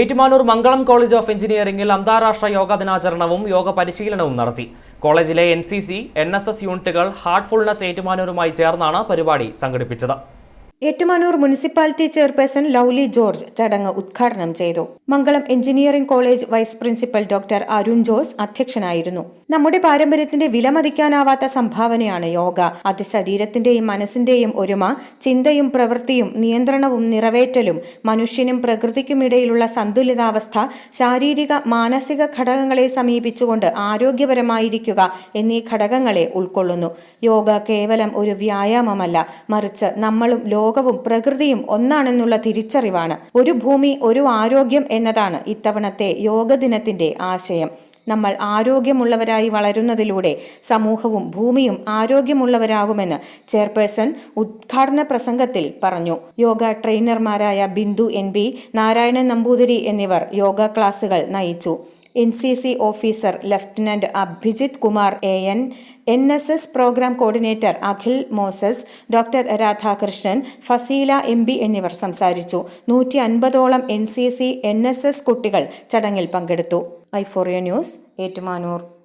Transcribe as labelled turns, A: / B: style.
A: Ettumanoor Mangalam college of എഞ്ചിനീയറിംഗിൽ അന്താരാഷ്ട്ര യോഗ ദിനാചരണവും യോഗ പരിശീലനവും നടത്തി. കോളേജിലെ N C C N S S യൂണിറ്റുകൾ ഹാർട്ട്ഫുൾനെസ് ഏറ്റുമാനൂരുമായി ചേർന്നാണ് പരിപാടി സംഘടിപ്പിച്ചത്.
B: Ettumanoor municipality chairperson Lovely George ചടങ്ങ് ഉദ്ഘാടനം ചെയ്തു. Mangalam engineering college vice principal doctor Arun Jose അധ്യക്ഷനായിരുന്നു. നമ്മുടെ പാരമ്പര്യത്തിന്റെ വിലമതിക്കാനാവാത്ത സംഭാവനയാണ് യോഗ. അത് ശരീരത്തിന്റെയും മനസ്സിന്റെയും ഒരുമ ചിന്തയും പ്രവൃത്തിയും നിയന്ത്രണവും നിറവേറ്റലും മനുഷ്യനും പ്രകൃതിക്കുമിടയിലുള്ള സന്തുലിതാവസ്ഥ ശാരീരിക മാനസിക ഘടകങ്ങളെ സമീപിച്ചുകൊണ്ട് ആരോഗ്യപരമായിരിക്കുക എന്നീ ഘടകങ്ങളെ ഉൾക്കൊള്ളുന്നു. യോഗ കേവലം ഒരു വ്യായാമമല്ല മറിച്ച് നമ്മളും ലോകവും പ്രകൃതിയും ഒന്നാണെന്നുള്ള തിരിച്ചറിവാണ്. ഒരു ഭൂമി ഒരു ആരോഗ്യം എന്നതാണ് ഇത്തവണത്തെ യോഗ ദിനത്തിന്റെ ആശയം. നമ്മൾ ആരോഗ്യമുള്ളവരായി വളരുന്നതിലൂടെ സമൂഹവും ഭൂമിയും ആരോഗ്യമുള്ളവരാകുമെന്ന് ചെയർപേഴ്സൺ ഉദ്ഘാടന പ്രസംഗത്തിൽ പറഞ്ഞു. യോഗ ട്രെയിനർമാരായ ബിന്ദു എൻ ബി നാരായണൻ നമ്പൂതിരി എന്നിവർ യോഗ ക്ലാസുകൾ നയിച്ചു. N C C officer lieutenant Abhijith Kumar A N N S S programme coordinator Akhil Moses doctor Radhakrishnan Fazeela M B എന്നിവർ സംസാരിച്ചു. നൂറ്റി അൻപതോളം N C C N S S കുട്ടികൾ ചടങ്ങിൽ പങ്കെടുത്തു. ഐ ഐഫോറിയ ന്യൂസ് ഏറ്റുമാനൂർ.